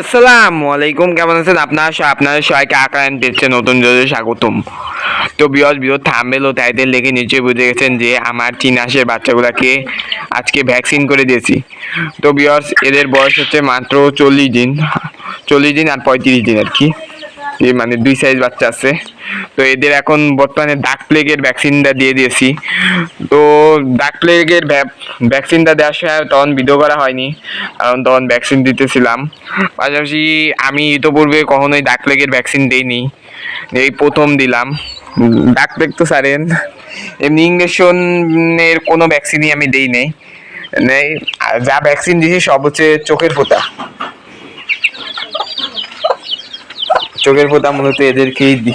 আসসালামু আলাইকুম, কেমন আছেন? আপনার আপনার সবাইকে আকারান পেয়েছে নতুন জোরে স্বাগতম। তো বিয়স বিয় থামবেল ও তাইদের লেখে নিচে বুঝে গেছেন যে আমার চিনাসের বাচ্চাগুলোকে আজকে ভ্যাকসিন করে দিয়েছি। তো বিয়স এদের বয়স হচ্ছে মাত্র চল্লিশ দিন চল্লিশ দিন আর পঁয়ত্রিশ দিন আর কি। এই মানে দুই সাইজ বাচ্চা আছে। তো এদের এখন বর্তমানে ডাক প্লেগের ভ্যাকসিনটা দিয়ে দিয়েছি। তো ডাক প্লেগের ভ্যাকসিনটা দেওয়ার সময় তখন ভিডিও করা হয়নি। কারণ তখন ভ্যাকসিন দিতেছিলাম। পাশাপাশি আমি ইতোপূর্বে কখনোই ডাক প্লেগের ভ্যাকসিন দিইনি। এই প্রথম দিলাম। ডাক প্লেগ তো সারেন। এমনি ইঞ্জেকশনের কোনো ভ্যাকসিনই আমি দিই নেই যা ভ্যাকসিন দিয়েছি সব হচ্ছে চোখের ফোঁটা চোখের পোতা মূলত এদেরকেই দি,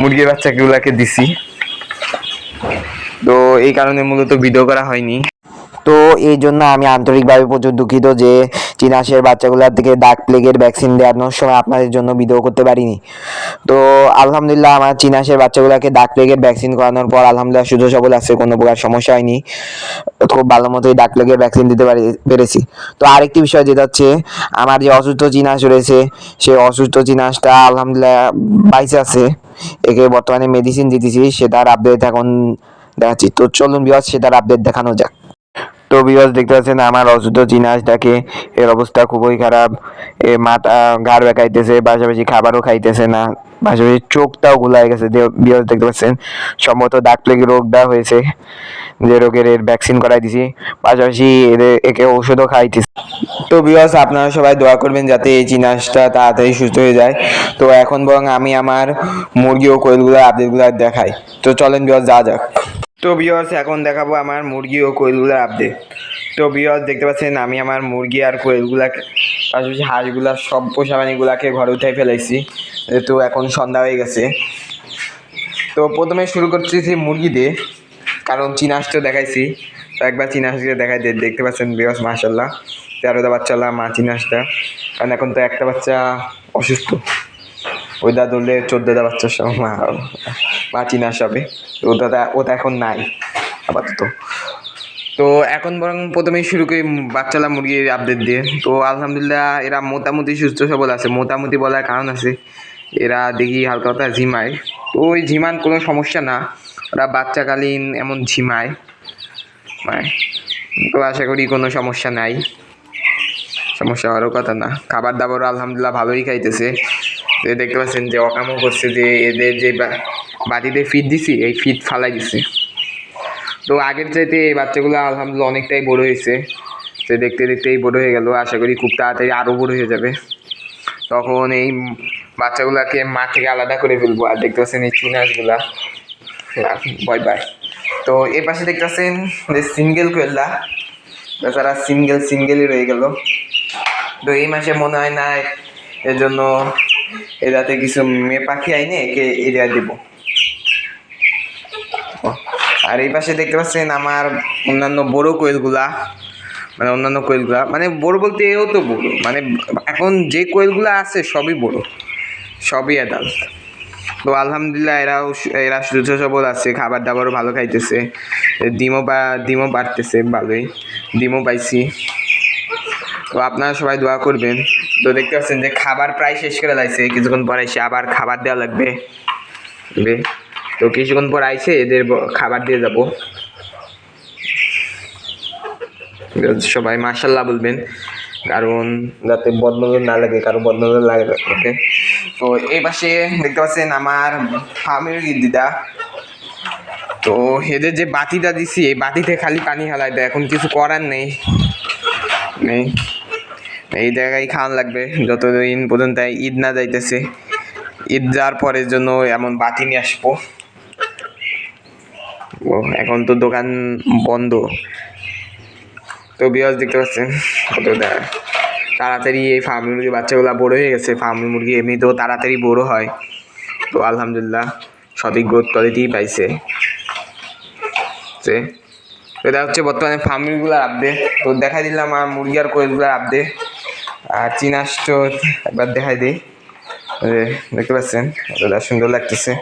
মুরগির বাচ্চাগুলাকে দিছি। তো এই কারণে মূলত ভিডিও করা হয়নি। তো এই জন্য আমি আন্তরিকভাবে প্রচুর দুঃখিত যে চিনাশের বাচ্চাগুলোর থেকে দাগ প্লেগের ভ্যাকসিন দেওয়ানোর সময় আপনাদের জন্য ভিডিও করতে পারিনি। তো আলহামদুলিল্লাহ আমার চিনাশের বাচ্চাগুলোকে দাগ প্লেগের ভ্যাকসিন করানোর পর আলহামদুলিল্লাহ সুস্থ সবল আছে, কোনো প্রকার সমস্যা হয়নি। খুব ভালো মতোই দাগ প্লেগের ভ্যাকসিন দিতে পারি, পেরেছি। তো আরেকটি বিষয় যেটা হচ্ছে, আমার যে অসুস্থ চিনাশ রয়েছে, সেই অসুস্থ চিনাশটা আলহামদুলিল্লাহ বাইসে আছে। একে বর্তমানে মেডিসিন দিতেছি, সেটার আপডেট এখন দেখাচ্ছি। তো চলুন বিবাদ সেটার আপডেট দেখানো যাক। তো বিবাস দেখতে পাচ্ছেন, আমার অসুস্থ চিনাসটাকে এর অবস্থা খুবই খারাপ। এ মাথা, ঘাড় বেঁকাইতেছে, পাশাপাশি খাবারও খাইতেছে না। পাশাপাশি চোখটাও গুলাই গেছে বিবাস দেখতে পাচ্ছেন, সম্ভবত ডাক প্লেগ রোগটা হয়েছে, যে রোগের এর ভ্যাকসিন করাই দিছি। পাশাপাশি এদের একে ওষুধও খাইতেছি। তো বিবাস আপনারা সবাই দোয়া করবেন যাতে এই চিনাসটা তাড়াতাড়ি সুস্থ হয়ে যায়। তো এখন বরং আমি আমার মুরগি ও কোয়েলগুলোর আপডেটগুলো দেখাই। তো চলেন বিবাস যা যাক। তো বিয়স এখন দেখাবো আমার মুরগি ও কোয়েলগুলোর আপডেট তো বিয়স দেখতে পাচ্ছেন, আমি আমার মুরগি আর কোয়েলগুলাকে পাশাপাশি হাঁসগুলা, সব পোষা প্রাণীগুলাকে ঘরে উঠাই ফেলাইছি। তো এখন সন্ধ্যা হয়ে গেছে। তো প্রথমে শুরু করতেছি মুরগি দিয়ে, কারণ চিনাস তো দেখাইছি। তো একবার চিনাসকে দেখাই দিয়ে দেখতে পাচ্ছেন বিয়স মাসাল্লাহ তেরোটা বাচ্চা হলো মা চিনাসটা কারণ এখন তো একটা বাচ্চা অসুস্থ। ওইটা ধরলে চোদ্দোটা বাচ্চার সব মা চিনাস হবে তো ওটা ওটা এখন নাই, আপাতত। তো এখন বরং প্রথমেই শুরু করি বাচ্চালা মুরগির আপডেট দিয়ে। তো আলহামদুলিল্লাহ, এরা মোটামুটি সুস্থ সবল আছে। মোটামুটি বলার কারণ আছে, এরা দেখি হালকা হালকা ঝিমায়। তো ওই ঝিমান কোনো সমস্যা না, ওরা বাচ্চাকালীন এমন ঝিমায়। মানে তো আশা করি কোনো সমস্যা নাই। সমস্যা হওয়ারও কথা না। খাবার দাবারও আলহামদুলিল্লাহ ভালোই খাইতেছে। দেখতে পাচ্ছেন যে অকামও করছে যে এদের যে বা- বাটিতে ফিট দিছি, এই ফিট ফালাই দিছে। তো আগের চাইতে এই বাচ্চাগুলো আলহামদুলিল্লাহ অনেকটাই বড় হয়েছে। তো দেখতে দেখতেই বড় হয়ে গেল, আশা করি খুব তাড়াতাড়ি আরও বড় হয়ে যাবে। তখন এই বাচ্চাগুলোকে মা থেকে আলাদা করে ফেলব। আর দেখতে পাচ্ছেন এই চুনাসগুলা ভয় পায় তো এর পাশে দেখতে পাচ্ছেন যে সিঙ্গেল কোয়েল্লা বেচারা সিঙ্গেল সিঙ্গেলই রয়ে গেল। তো এই মাসে মনে হয় না এর জন্য এটাতে কিছু মেয়ে পাখি আইনে একে এরিয়া দেবো। আর এই পাশে দেখতে পাচ্ছেন আমার অন্যান্য বড় কোয়েলগুলা মানে অন্যান্য কোয়েলগুলা মানে বড় বলতে এও তো বড় মানে এখন যে কোয়েলগুলা আছে সবই বড়, সবই অ্যাডাল্ট তো আলহামদুলিল্লাহ এরাও এরা সুস্থ সবল আছে, খাবার দাবারও ভালো খাইতেছে, ডিমও বা, ডিমও বাড়তেছে ভালোই, ডিমও পাইছি। তো আপনারা সবাই দোয়া করবেন তো দেখতে পাচ্ছেন যে খাবার প্রায় শেষ করে লাগছে কিছুক্ষণ পর এসে আবার খাবার দেওয়া লাগবে। তো কিছুক্ষণ পর আইসে এদের খাবার দিয়ে যাব। সবাই মার্শাল্লাহ বলবেন, কারণ যাতে বদনজর না লাগে, কারও বদনজর লাগে ওকে? তো এই পাশে দেখতে পাচ্ছেন আমার ফার্মের দিদা তো এদের যে বাতিটা দিছি, এই বাতিতে খালি পানি হালাই দেয়, এখন কিছু করার নেই। নেই। এই জায়গায় খাওয়ান লাগবে। যতদিন পর্যন্ত ঈদ না যাইতেছে, ঈদ যাওয়ার পরের জন্য এমন বাতি নিয়ে আসব। ও, এখন তো দোকান বন্ধ। তো বিয়াজ দেখতে পাচ্ছেন, কত তাড়াতাড়ি এই ফার্মি মুরগির বাচ্চাগুলো বড় হয়ে গেছে। ফার্মি মুরগি এমনিতেও তাড়াতাড়ি বড় হয়। তো আলহামদুলিল্লাহ সঠিক গ্রোথ কোয়ালিটি পাইছে। তো এটা হচ্ছে বর্তমানে ফার্মিংগুলোর আপডেট তো দেখা দিলাম আমার মুরগি আর কোয়েলগুলোর আপডেট আর চিনাস তো একবার দেখাই দিই। দেখতে পাচ্ছেন কতটা সুন্দর লাগতেছে।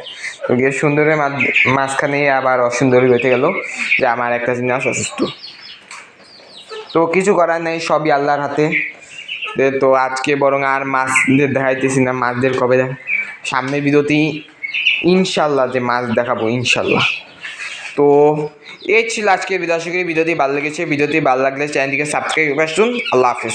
গিয়ে সুন্দরের মাঝ- মাঝখানে আবার অসুন্দর হয়ে গেল যে আমার একটা চিনাস অসুস্থ। তো কিছু করার নেই, সবই আল্লাহর হাতে। তো আজকে বরং আর মাছদের দেখাইতেছি না, মাছদের কবে দেখ, সামনের ভিডিওতেই ইনশাল্লাহ যে মাছ দেখাবো, ইনশাল্লাহ। তো এই ছিল আজকের ভিডিও, আশা করি ভিডিওটি ভালো লেগেছে। ভিডিওটি ভালো লাগলে চ্যানেলটিকে সাবস্ক্রাইব করে আসুন। আল্লাহ হাফিজ।